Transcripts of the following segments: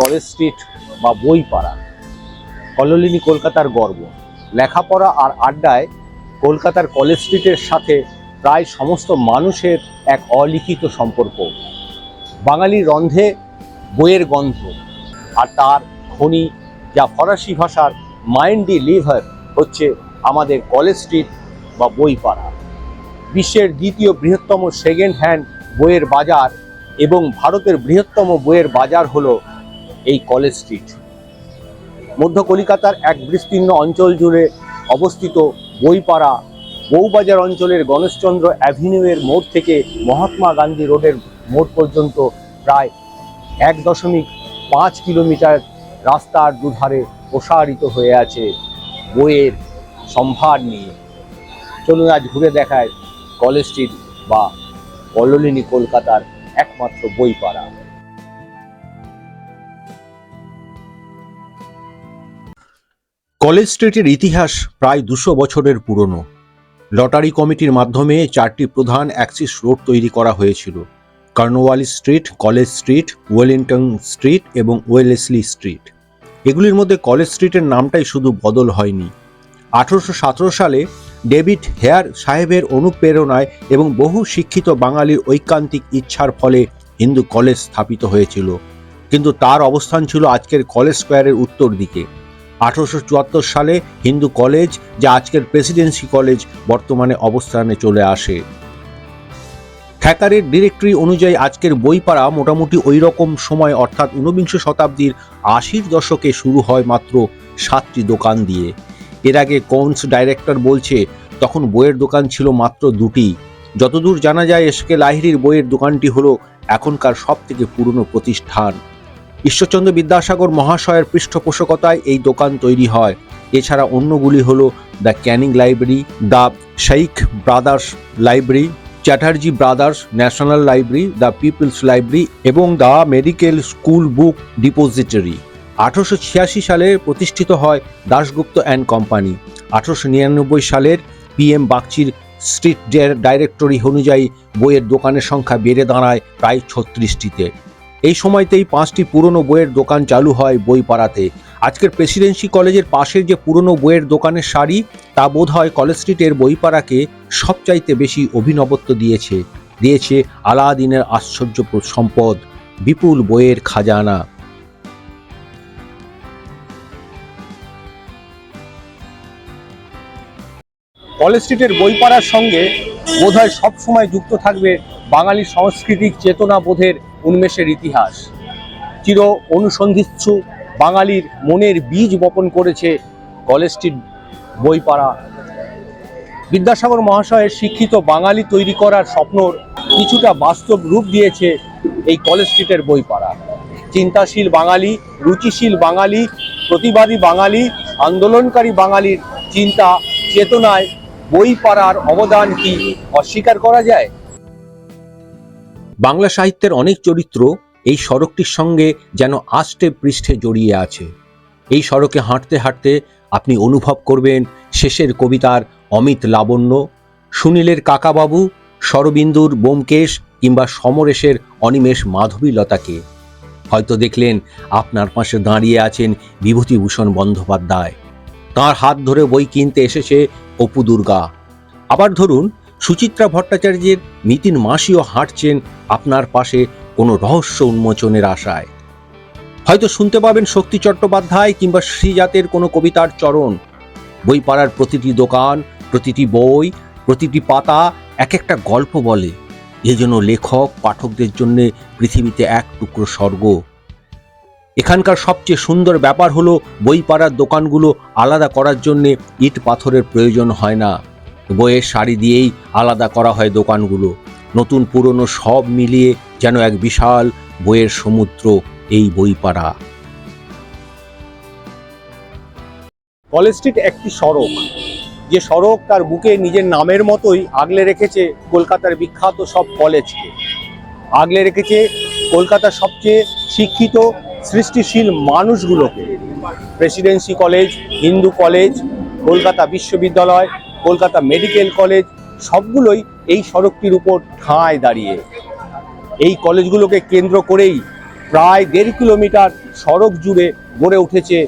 College street বা বইপাড়া কলোলিনী কলকাতার গর্ব। লেখাপড়া আর আড্ডায় কলকাতার কলেজ স্ট্রিটের সাথে প্রায় সমস্ত মানুষের এক অলিখিত সম্পর্ক। বাঙালি রন্ধে বইয়ের গন্ধ আর তার খনি যা ফরাসি ভাষার মাইন্ডি লিভার হচ্ছে আমাদের কলেজ স্ট্রিট বা বইপাড়া। বিশ্বের দ্বিতীয় বৃহত্তম সেকেন্ড হ্যান্ড বইয়ের বাজার এবং ভারতের বৃহত্তম বইয়ের বাজার হলো এই কলেজ স্ট্রিট। মধ্য কলিকাতার এক বিস্তীর্ণ অঞ্চল জুড়ে অবস্থিত বইপাড়া বউবাজার অঞ্চলের গণেশচন্দ্র অ্যাভিনিউয়ের মোড় থেকে মহাত্মা গান্ধী রোডের মোড় পর্যন্ত প্রায় এক দশমিক পাঁচ কিলোমিটার রাস্তার দুধারে প্রসারিত হয়ে আছে বইয়ের সম্ভার নিয়ে। চলুন আজ ঘুরে দেখায় কলেজ স্ট্রিট বা কলোলিনী কলকাতার একমাত্র বইপাড়া। কলেজ স্ট্রিটের ইতিহাস প্রায় দুশো বছরের পুরনো। লটারি কমিটির মাধ্যমে চারটি প্রধান অ্যাক্সিস রোড তৈরি করা হয়েছিল। Cornwallis street, college street, Wellington street এবং ওয়েলেসলি স্ট্রিট। এগুলির মধ্যে কলেজ স্ট্রিটের নামটাই শুধু বদল হয়নি। আঠারোশো সালে ডেভিড হেয়ার সাহেবের অনুপ্রেরণায় এবং বহু শিক্ষিত বাঙালির ঐকান্তিক ইচ্ছার ফলে হিন্দু কলেজ স্থাপিত হয়েছিল। কিন্তু তার অবস্থান ছিল আজকের কলেজ স্কোয়ারের উত্তর দিকে। আঠারোশো চুয়াত্তর সালে হিন্দু কলেজ, যা আজকের প্রেসিডেন্সি কলেজ, বর্তমানে অবস্থানে চলে আসে। থ্যাকারের ডিরেক্টরি অনুযায়ী আজকের বইপাড়া মোটামুটি ওই রকম সময়, অর্থাৎ ঊনবিংশ শতাব্দীর আশির দশকে শুরু হয় মাত্র সাতটি দোকান দিয়ে। এর আগে কৌন্স ডাইরেক্টর বলছে, তখন বইয়ের দোকান ছিল মাত্র দুটি। যতদূর জানা যায় এসকে লাহিড়ির বইয়ের দোকানটি হলো এখনকার সব থেকে পুরনো প্রতিষ্ঠান। ঈশ্বরচন্দ্র বিদ্যাসাগর মহাশয়ের পৃষ্ঠপোষকতায় এই দোকান তৈরি হয়। এছাড়া অন্যগুলি হলো the Canning library, the Shaikh brothers library, Chatterjee brothers national library, the peoples library এবং the medical school book depository. আঠারোশো ছিয়াশি সালে প্রতিষ্ঠিত হয় দাশগুপ্ত অ্যান্ড কোম্পানি। আঠারোশো নিরানব্বই সালের পিএম বাগচির স্ট্রিট ডাইরেক্টরি অনুযায়ী বইয়ের দোকানের সংখ্যা বেড়ে দাঁড়ায় প্রায় ছত্রিশটিতে। এই সময়তেই পাঁচটি পুরনো বইয়ের দোকান চালু হয় বইপাড়াতে। আজকের প্রেসিডেন্সি কলেজের পাশের যে পুরনো বইয়ের দোকানের শাড়ি তা বোধ হয় কলেজ স্ট্রিটের বইপাড়াকে সবচাইতে বেশি অভিনবত্ব দিয়েছে। দিয়েছে আলাদিনের আশ্চর্য সম্পদ, বিপুল বইয়ের খাজানা। কলেজ স্ট্রিটের বইপাড়ার সঙ্গে বোধ বোধহয় সবসময় যুক্ত থাকবে বাঙালি সাংস্কৃতিক চেতনা বোধের উন্মেষের ইতিহাস। চির অনুসন্ধিচ্ছু বাঙালির মনের বীজ বপন করেছে কলেজ স্ট্রিট বইপাড়া। বিদ্যাসাগর মহাশয়ের শিক্ষিত বাঙালি তৈরি করার স্বপ্নর কিছুটা বাস্তব রূপ দিয়েছে এই কলেজ স্ট্রিটের বইপাড়া। চিন্তাশীল বাঙালি, রুচিশীল বাঙালি, প্রতিবাদী বাঙালি, আন্দোলনকারী বাঙালির চিন্তা, চেতনায় বই পাড়ার অবদান কি অস্বীকার করা যায়? বাংলা সাহিত্যের অনেক চরিত্র এই সড়কটির সঙ্গে যেন আষ্টে পৃষ্ঠে জড়িয়ে আছে। এই সড়কে হাঁটতে হাঁটতে আপনি অনুভব করবেন শেষের কবিতার অমিত লাবণ্য, সুনীলের কাকাবাবু, শরবিন্দুর বোমকেশ কিংবা সমরেশের অনিমেষ মাধবীলতাকে। হয়তো দেখলেন আপনার পাশে দাঁড়িয়ে আছেন বিভূতিভূষণ বন্দ্যোপাধ্যায়। তাঁর হাত ধরে বই কিনতে এসেছে অপু দুর্গা। আবার ধরুন সুচিত্রা ভট্টাচার্যের নিতিন মাসিও হাঁটছেন আপনার পাশে কোনো রহস্য উন্মোচনের আশায়। হয়তো শুনতে পাবেন শক্তি চট্টোপাধ্যায় কিংবা শ্রীজাতের কোনো কবিতার চরণ। বই পাড়ার প্রতিটি দোকান, প্রতিটি বই, প্রতিটি পাতা এক একটা গল্প বলে। এ যেন লেখক পাঠকদের জন্যে পৃথিবীতে এক টুকরো স্বর্গ। এখানকার সবচেয়ে সুন্দর ব্যাপার হলো বই পাড়ার দোকানগুলো আলাদা করার জন্যে ইট পাথরের প্রয়োজন হয় না। বইয়ের শাড়ি দিয়েই আলাদা করা হয় দোকানগুলো। নতুন পুরনো সব মিলিয়ে যেন এক বিশাল বইয়ের সমুদ্র এই বইপাড়া। কলেজ স্ট্রিট একটি সড়ক। যে সড়ক তার বুকে নিজের নামের মতোই আগলে রেখেছে কলকাতার বিখ্যাত সব কলেজকে। আগলে রেখেছে কলকাতার সবচেয়ে শিক্ষিত, সৃষ্টিশীল মানুষগুলোকে। Presidency college, Hindu college, Kolkata বিশ্ববিদ্যালয় কলকাতা মেডিকেল কলেজ, সবগুলোই এই সড়কটির উপর ঠাঁয় দাঁড়িয়ে। এই কলেজগুলোকে কেন্দ্র করেই প্রায় দেড় কিলোমিটার সড়ক জুড়ে গড়ে উঠেছে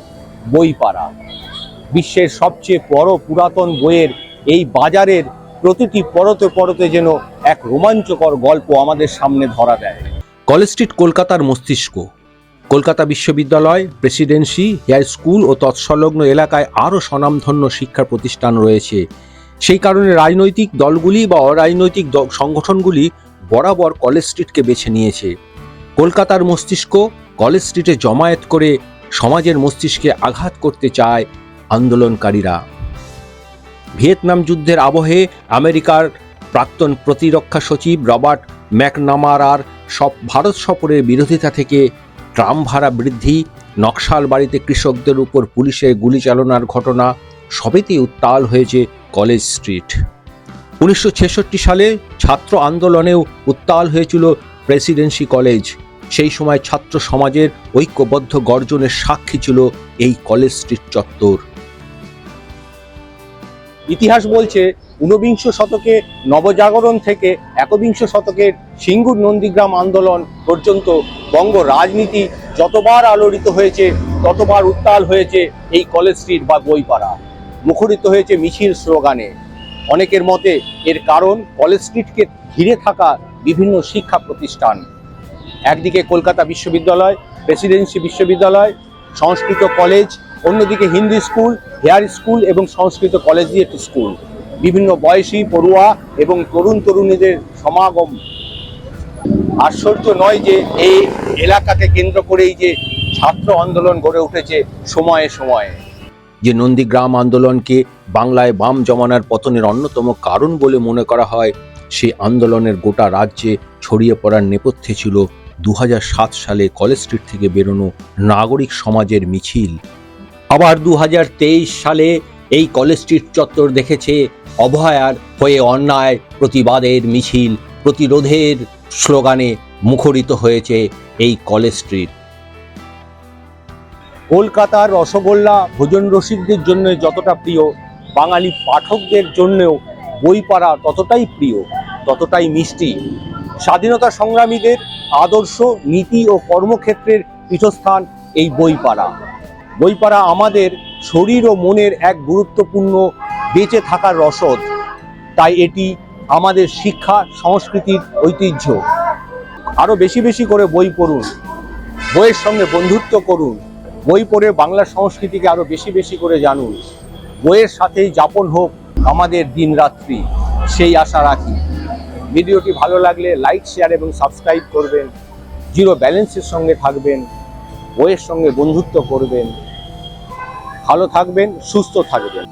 বইপাড়া। বিশ্বের সবচেয়ে বড় পুরাতন বইয়ের এই বাজারের প্রতিটি পরতে পরতে যেন এক রোমাঞ্চকর গল্প আমাদের সামনে ধরা দেয়। কলেজ স্ট্রিট কলকাতার মস্তিষ্ক। কলকাতা বিশ্ববিদ্যালয়, প্রেসিডেন্সি হেয়ার স্কুল ও তৎসংলগ্ন এলাকায় আরও স্বনামধন্য শিক্ষা প্রতিষ্ঠান রয়েছে। সেই কারণে রাজনৈতিক দলগুলি বা অরাজনৈতিক সংগঠনগুলি বরাবর কলেজ স্ট্রিটকে বেছে নিয়েছে। কলকাতার মস্তিষ্ক কলেজ স্ট্রিটে জমায়েত করে সমাজের মস্তিষ্কে আঘাত করতে চায় আন্দোলনকারীরা। ভিয়েতনাম যুদ্ধের আবহে আমেরিকার প্রাক্তন প্রতিরক্ষা সচিব রবার্ট ম্যাকনামারার সব ভারত সফরের বিরোধিতা থেকে ট্রাম ভাড়া বৃদ্ধি, নকশাল বাড়িতে কৃষকদের উপর পুলিশের গুলি চালনার ঘটনা, সবেতেই উত্তাল হয়েছে কলেজ স্ট্রিট। উনিশশো ছেষট্টি সালে ছাত্র আন্দোলনেও উত্তাল হয়েছিল প্রেসিডেন্সি কলেজ। সেই সময় ছাত্র সমাজের ঐক্যবদ্ধ গর্জনের সাক্ষী ছিল এই কলেজ স্ট্রিট চত্বর। ইতিহাস বলছে ঊনবিংশ শতকে নবজাগরণ থেকে একবিংশ শতকের সিঙ্গুর নন্দীগ্রাম আন্দোলন পর্যন্ত বঙ্গ রাজনীতি যতবার আলোড়িত হয়েছে, ততবার উত্তাল হয়েছে এই কলেজ স্ট্রিট বা বইপাড়া। মুখরিত হয়েছে মিছিল স্লোগানে। অনেকের মতে এর কারণ কলেজ স্ট্রিটকে ঘিরে থাকা বিভিন্ন শিক্ষা প্রতিষ্ঠান। একদিকে কলকাতা বিশ্ববিদ্যালয়, প্রেসিডেন্সি বিশ্ববিদ্যালয়, সংস্কৃত কলেজ, অন্যদিকে হিন্দি স্কুল, হেয়ার স্কুল এবং সংস্কৃত কলেজিয়েট স্কুল। বিভিন্ন বয়সী পড়ুয়া এবং তরুণ তরুণীদের সমাগম। আশ্চর্য নয় যে এই এলাকাকে কেন্দ্র করেই যে ছাত্র আন্দোলন গড়ে উঠেছে সময়ে সময়ে। যে নন্দীগ্রাম আন্দোলনকে বাংলায় বাম জমানার পতনের অন্যতম কারণ বলে মনে করা হয় সেই আন্দোলনের গোটা রাজ্যে ছড়িয়ে পড়ার নেপথ্যে ছিল দু হাজার সাত সালে কলেজ স্ট্রিট থেকে বেরোনো নাগরিক সমাজের মিছিল। আবার দু হাজার তেইশ সালে এই কলেজ স্ট্রিট চত্বর দেখেছে অভয়ার হয়ে অন্যায় প্রতিবাদের মিছিল প্রতিরোধের স্লোগানে মুখরিত হয়েছে এই কলেজ স্ট্রিট। কলকাতার রসগোল্লা ভোজন রসিকদের জন্য যতটা প্রিয়, বাঙালি পাঠকদের জন্যও বই পড়া ততটাই প্রিয়, ততটাই মিষ্টি। স্বাধীনতা সংগ্রামীদের আদর্শ, নীতি ও কর্মক্ষেত্রের পীঠস্থান এই বইপাড়া। বইপাড়া আমাদের শরীর ও মনের এক গুরুত্বপূর্ণ বেঁচে থাকার রসদ, তাই এটি আমাদের শিক্ষা, সংস্কৃতির ঐতিহ্য। আরও বেশি বেশি করে বই পড়ুন, বইয়ের সঙ্গে বন্ধুত্ব করুন, বই পড়ে বাংলা সংস্কৃতিকে আরও বেশি বেশি করে জানুন। বইয়ের সাথেই যাপন হোক আমাদের দিনরাত্রি, সেই আশা রাখি। ভিডিওটি ভালো লাগলে লাইক, শেয়ার এবং সাবস্ক্রাইব করবেন, জিরো ব্যালেন্সের সঙ্গে থাকবেন, বইয়ের সঙ্গে বন্ধুত্ব করবেন। ভালো থাকবেন, সুস্থ থাকবেন।